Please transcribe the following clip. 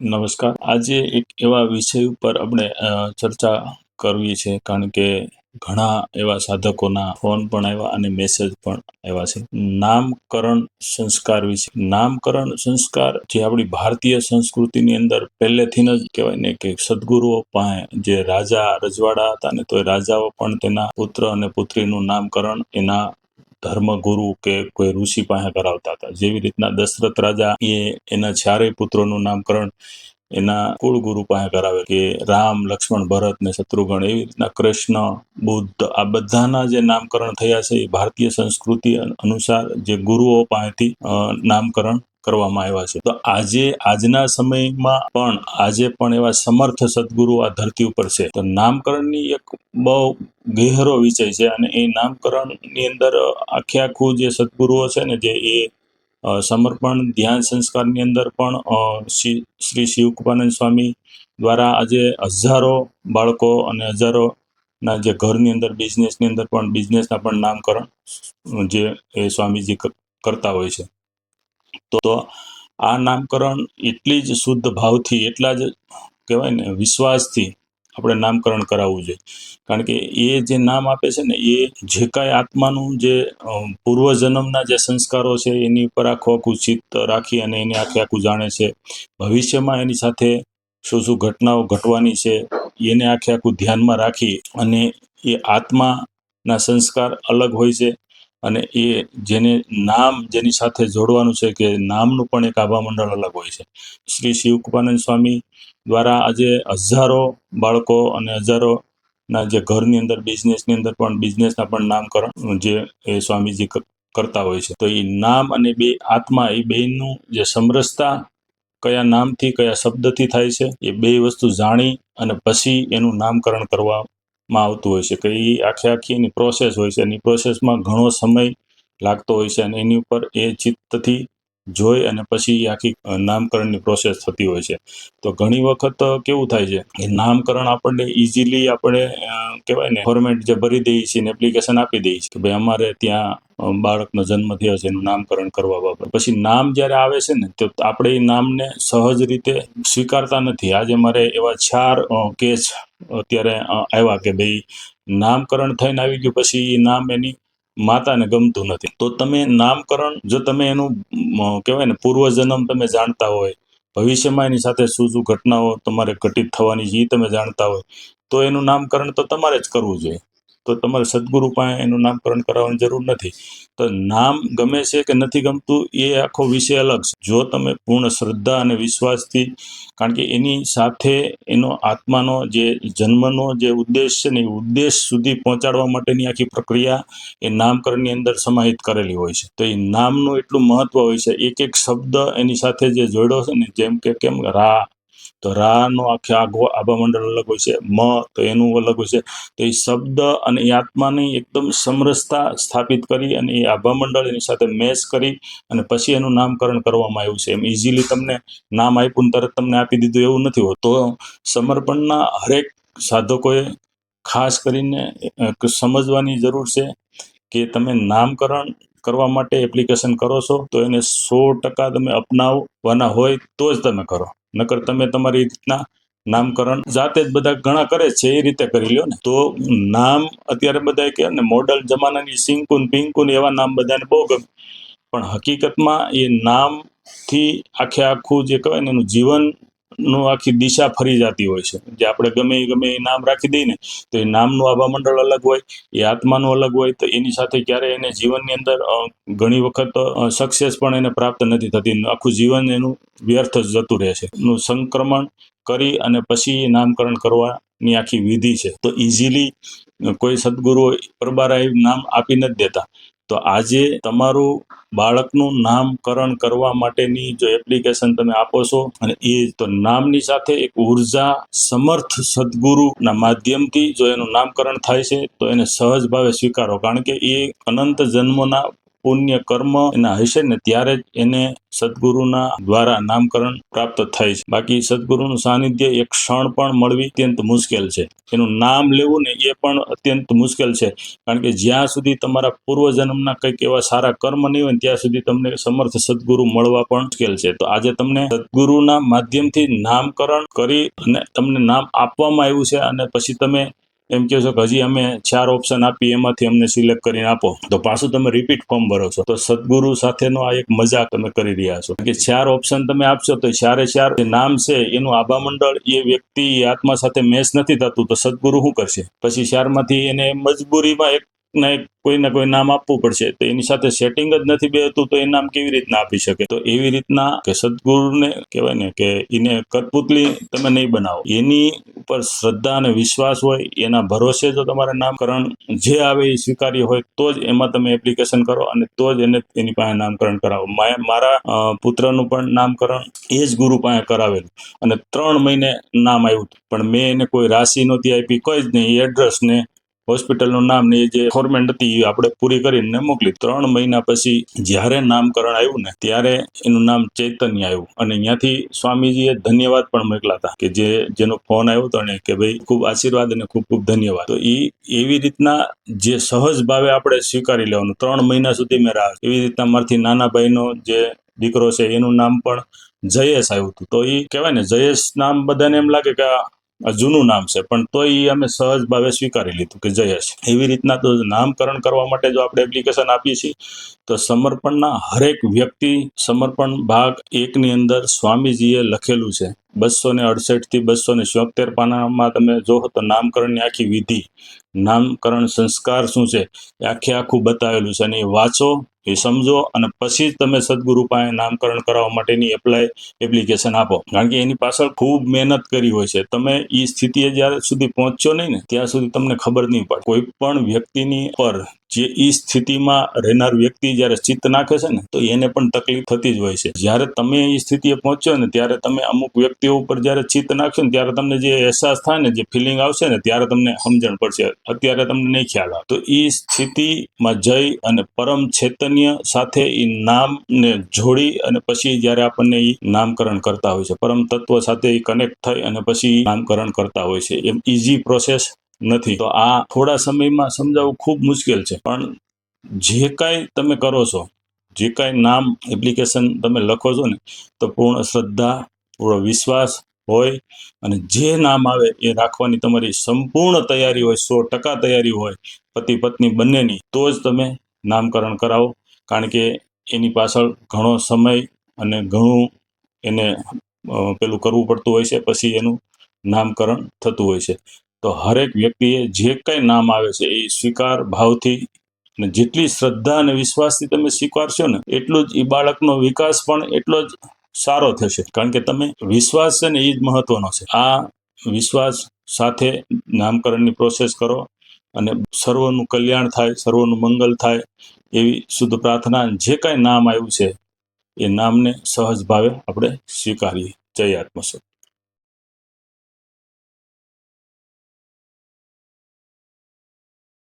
નમસ્કાર. આજે એક એવા વિષય ઉપર આપણે ચર્ચા કરવી છે, કારણ કે ઘણા એવા સાધકોના ફોન પણ આવ્યા અને મેસેજ પણ આવ્યા છે. નામકરણ સંસ્કાર વિશે. નામકરણ સંસ્કાર જે આપણી ભારતીય સંસ્કૃતિની અંદર પહેલેથી જ કહેવાય ને કે સદગુરુઓ પાસે જે રાજા રજવાડા હતા ને તો એ રાજાઓ પણ તેના પુત્ર અને પુત્રીનું નામકરણ એના ધર્મગુરુ કે કોઈ ઋષિ પાસે કરાવતા હતા. જેવી રીતના દશરથ રાજા એ એના ચારેય પુત્રોનું નામકરણ એના કુળ ગુરુ પાસે કરાવે કે રામ, લક્ષ્મણ, ભરત ને શત્રુઘ્ન એવી રીતના કૃષ્ણ, બુદ્ધ આ બધાના જે નામકરણ થયા છે એ ભારતીય સંસ્કૃતિ અનુસાર જે ગુરુઓ પાસેથી નામકરણ કરવામાં આવ્યા છે. તો આજે, આજના સમયમાં પણ આજે પણ એવા સમર્થ સદગુરુ આ ધરતી ઉપર છે. તો નામકરણની એક બહુ ગહેરો વિષય છે અને એ નામકરણની અંદર આખે આખું જે સદગુરુઓ છે ને જે એ સમર્પણ, ધ્યાન સંસ્કારની અંદર પણ શ્રી શિવ શિવકૃપાનંદ સ્વામી દ્વારા આજે હજારો બાળકો અને હજારો ના જે ઘરની અંદર બિઝનેસની અંદર પણ બિઝનેસના પણ નામકરણ જે એ સ્વામીજી કરતા હોય છે. તો આ નામકરણ એટલી જ શુદ્ધ ભાવથી, એટલા જ કહેવાય ને વિશ્વાસથી આપણે નામકરણ કરાવવું જોઈએ. કારણ કે એ જે નામ આપે છે ને, એ જે કાંઈ આત્માનું જે પૂર્વજન્મના જે સંસ્કારો છે, એની ઉપર આખું આખું ચિત્ત રાખી અને એને આખે આખું જાણે છે. ભવિષ્યમાં એની સાથે શું શું ઘટનાઓ ઘટવાની છે, એને આખે આખું ધ્યાનમાં રાખી અને એ આત્માના સંસ્કાર અલગ હોય છે. અને એ જેને નામ જેની સાથે જોડવાનું છે કે નામનું પણ એક આભા મંડળ અલગ હોય છે. શ્રી શિવકૃપાનંદ સ્વામી દ્વારા આજે હજારો બાળકો અને હજારો ના જે ઘરની અંદર બિઝનેસની અંદર પણ બિઝનેસના પણ નામકરણ જે એ સ્વામીજી કરતા હોય છે. તો એ નામ અને બે આત્મા એ બેનું જે સમરસતા કયા નામથી, કયા શબ્દથી થાય છે, એ બે વસ્તુ જાણી અને પછી એનું નામકરણ કરવામાં આવતું હોય છે, કે એ આખે આખી એની પ્રોસેસ હોય છે એની પ્રોસેસમાં ઘણો સમય લાગતો હોય છે, અને એની ઉપર એ ચિત્તથી જોઈ અને પછી આખી નામકરણની પ્રોસેસ થતી હોય છે. તો ઘણી વખત કેવું થાય છે કે નામકરણ આપણને ઇઝીલી આપણે કહેવાય ને ફોર્મેટ જે ભરી દઈએ છીએ ને એપ્લિકેશન આપી દઈએ છીએ કે ભાઈ અમારે ત્યાં બાળકનો જન્મ થયો છે એનું નામકરણ કરવા બાબત. પછી નામ જ્યારે આવે છે ને, તો આપણે એ નામને સહજ રીતે સ્વીકારતા નથી. આજે મારે એવા ચાર કેસ અત્યારે આવ્યા કે ભાઈ, નામકરણ થઈને આવી ગયું, પછી એ નામ એની માતાને ગમતું નથી. તો તમે નામકરણ, જો તમે એનું કહેવાય ને, પૂર્વજન્મ તમે જાણતા હોય, ભવિષ્યમાં એની સાથે શું શું ઘટનાઓ તમારે ઘટિત થવાની છે એ તમે જાણતા હોય, તો એનું નામકરણ તો તમારે જ કરવું જોઈએ. તો તમારે સદગુરુ પાસે એનું નામકરણ કરાવવાની જરૂર નથી. તો નામ ગમે છે કે નથી ગમતું, એ આખો વિષય અલગ છે. જો તમે પૂર્ણ શ્રદ્ધા અને વિશ્વાસથી, કારણ કે એની સાથે એનો આત્માનો જે જન્મનો જે ઉદ્દેશ છે ને, એ ઉદ્દેશ સુધી પહોંચાડવા માટેની આખી પ્રક્રિયા એ નામકરણની અંદર સમાહિત કરેલી હોય છે. તો એ નામનું એટલું મહત્વ હોય છે. એક એક શબ્દ એની સાથે જે જોડ્યો છે ને, જેમ કે કેમ, રા તો રાનો આખે આગો આભામંડળ અલગ હોય છે, મ તો એનું અલગ હોય છે. તો એ શબ્દ અને એ આત્માની એકદમ સમરસતા સ્થાપિત કરી અને એ આભામંડળ એની સાથે મેચ કરી અને પછી એનું નામકરણ કરવામાં આવ્યું છે. એમ ઇઝીલી તમને નામ આપ્યું તરત તમને આપી દીધું એવું નથી હોતું. સમર્પણના હરેક સાધકોએ ખાસ કરીને સમજવાની જરૂર છે કે તમે નામકરણ કરવા માટે એપ્લિકેશન કરો છો, તો એને સો ટકા તમે અપનાવવાના હોય તો જ તમે કરો. નકર તમે તમારી રીતના નામકરણ જાતે જ બધા ઘણા કરે છે, એ રીતે કરી લ્યો ને. તો નામ અત્યારે બધા કે ને, મોડલ જમાનાની સિંકુન, પિંકુન એવા નામ બધાને બહુ ગમે. પણ હકીકતમાં એ નામથી આખે આખું જે કહેવાય ને, એનું જીવન નું આખી દિશા ફરી જતી હોય છે. જે આપણે ગમે એ ગમે એ નામ રાખી દઈએ ને, તો એ નામનું આભા મંડળ અલગ હોય, એ આત્માનું અલગ હોય, તો એની સાથે ક્યારે એને જીવનની અંદર ઘણી વખત સક્સેસ પણ એને પ્રાપ્ત નથી થતી. આખું જીવન એનું વ્યર્થ જ જતું રહે છે. એનું સંક્રમણ કરી અને પછી એ નામકરણ કરવાની આખી વિધિ છે. તો ઇઝીલી કોઈ સદગુરુ પરબારાએ નામ આપી નથી દેતા. તો આજે તમારું બાળકનું નામકરણ કરવા માટેની જો એપ્લિકેશન તમે આપો છો, અને એ તો નામની સાથે એક ઊર્જા સમર્થ સદગુરુના માધ્યમથી જો એનું નામકરણ થાય છે, તો એને સહજ ભાવે સ્વીકારો. કારણ કે એ અનંત જન્મોના પુણ્ય કર્મ એના હશે ને ત્યારે જ એને સદગુરુના દ્વારા નામકરણ પ્રાપ્ત થાય છે. બાકી સદગુરુનું સાનિધ્ય એક ક્ષણ પણ મળવી અત્યંત મુશ્કેલ છે. એનું નામ લેવું ને એ પણ અત્યંત મુશ્કેલ છે. કારણ કે જ્યાં સુધી તમારા પૂર્વજન્મના કંઈક એવા સારા કર્મ નહીં હોય ત્યાં સુધી તમને સમર્થ સદગુરુ મળવા પણ મુશ્કેલ છે. તો આજે તમને સદગુરુના માધ્યમથી નામકરણ કરી અને તમને નામ આપવામાં આવ્યું છે અને પછી તમે એમ કહો છો કે હજી અમે ચાર ઓપ્શન આપી એમાંથી અમને સિલેક્ટ કરીને આપો. તો પાછું તમે રિપીટ ફોર્મ ભરો છો. તો સદગુરુ સાથેનો આ એક મજાક તમે કરી રહ્યા છો. કે ચાર ઓપ્શન તમે આપશો તો ચારે ચાર નામ છે, એનું આભા મંડળ, એ વ્યક્તિ આત્મા સાથે મેચ નથી થતું. તો સદગુરુ શું કરશે? પછી ચારમાંથી એને મજબૂરીમાં એક ના કોઈને કોઈ નામ આપવું પડશે, તો એની સાથે સેટિંગ જ નથી બેહતું તો એ નામ કેવી રીતના આપી શકે? તો એવી રીતના કે સદગુરુને કહેવાય ને કે એને કઠપુતલી તમે નહીં બનાવો. એની ઉપર શ્રદ્ધા અને વિશ્વાસ હોય, એના ભરોસે જો તમારે નામકરણ જે આવે એ સ્વીકાર્ય હોય, તો જ એમાં તમે એપ્લિકેશન કરો અને તો જ એને એની પાસે નામકરણ કરાવો. મારા પુત્રનું પણ નામકરણ એ જ ગુરુ પાસે કરાવેલું. અને ત્રણ મહિને નામ આવ્યું પણ મેં એને કોઈ રાશિ નહોતી આપી, કોઈ જ નહીં એડ્રેસ ને હોસ્પિટલનું નામ ને જે ફોર્મેન્ટ હતી, એ આપણે પૂરી કરીને મોકલી. ત્રણ મહિના પછી જ્યારે નામકરણ આવ્યું ને, ત્યારે એનું નામ ચૈતન્ય આવ્યું. અને ત્યાંથી સ્વામીજીએ ધન્યવાદ પણ મોકલા હતા કે જે, જેનો ફોન આવ્યો હતો ને, કે ભાઈ, ખૂબ આશીર્વાદ અને ખૂબ ખૂબ ધન્યવાદ. તો એ એવી રીતના જે સહજ ભાવે આપણે સ્વીકારી લેવાનું. ત્રણ મહિના સુધી મેં રાહ એવી રીતના મારથી નાના ભાઈનો જે દીકરો છે, એનું નામ પણ જયેશ આવ્યું હતું. તો એ કહેવાય ને, જયેશ નામ બધાને એમ લાગે કે જૂનું નામ છે. પણ તોય અમે સહજ ભાવે સ્વીકારી લીધું કે જયેશ એવી રીતના તો નામકરણ કરવા માટે જો આપણે એપ્લિકેશન આપીએ છીએ, તો સમર્પણના હરેક વ્યક્તિ, સમર્પણ ભાગ એકની અંદર સ્વામીજીએ લખેલું છે. બસો ને અડસઠથી બસો ને છોતેર પાનામાં તમે જોવો તો નામકરણની આખી વિધિ, નામકરણ સંસ્કાર શું છે, એ આખે આખું બતાવેલું છે. અને એ વાંચો, એ સમજો અને પછી જ તમે સદગુરુ પાસે નામકરણ કરાવવા માટેની એપ્લાય એપ્લિકેશન આપો. કારણ કે એની પાછળ ખૂબ મહેનત કરી હોય છે. તમે એ સ્થિતિએ જ્યાં સુધી પહોંચશો નહીં ને, ત્યાં સુધી તમને ખબર નહીં પડે. કોઈ પણ વ્યક્તિની પર જે એ સ્થિતિમાં રહેનાર વ્યક્તિ જ્યારે ચિત્ત નાખે છે ને, તો એને પણ તકલીફ થતી જ હોય છે. જ્યારે તમે એ સ્થિતિએ પહોંચો ને, ત્યારે તમે અમુક વ્યક્તિઓ ઉપર જ્યારે ચિત્ત નાખશો ને, ત્યારે તમને જે અહેસાસ થાય ને, જે ફિલિંગ આવશે ને, ત્યારે તમને સમજણ પડશે. અત્યારે તમને નહીં ખ્યાલ આવે. તો એ સ્થિતિમાં જઈ અને પરમ ચૈતન્ય સાથે એ નામને જોડી અને પછી જ્યારે આપણને એ નામકરણ કરતા હોય છે. પરમ તત્વ સાથે એ કનેક્ટ થઈ અને પછી નામકરણ કરતા હોય છે. એમ ઇઝી પ્રોસેસ નથી. તો આ થોડા સમયમાં સમજાવવું ખૂબ મુશ્કેલ છે. પણ જે કાંઈ તમે કરો છો, જે કાંઈ નામ એપ્લિકેશન તમે લખો છો ને, તો પૂર્ણ શ્રદ્ધા પૂર્ણ વિશ્વાસ હોય અને જે નામ આવે એ રાખવાની તમારી સંપૂર્ણ તૈયારી હોય, સો ટકા તૈયારી હોય, પતિ પત્ની બંનેની, તો જ તમે નામકરણ કરાવો. કારણ કે એની પાછળ ઘણો સમય અને ઘણું એને પેલું કરવું પડતું હોય છે, પછી એનું નામકરણ થતું હોય છે. તો હરેક વ્યક્તિએ જે કંઈ નામ આવે છે એ સ્વીકાર ભાવથી અને જેટલી શ્રદ્ધા અને વિશ્વાસથી તમે સ્વીકારશો ને, એટલું જ એ બાળકનો વિકાસ પણ એટલો જ સારો થશે. કારણ કે તમે વિશ્વાસ છે ને એ જ મહત્વનો છે. આ વિશ્વાસ સાથે નામકરણની પ્રોસેસ કરો અને સર્વનું કલ્યાણ થાય, સર્વનું મંગલ થાય એવી શુદ્ધ પ્રાર્થના જે કાંઈ નામ આવ્યું છે એ નામને સહજ ભાવે આપણે સ્વીકારીએ. જય આત્મસ્વરૂપ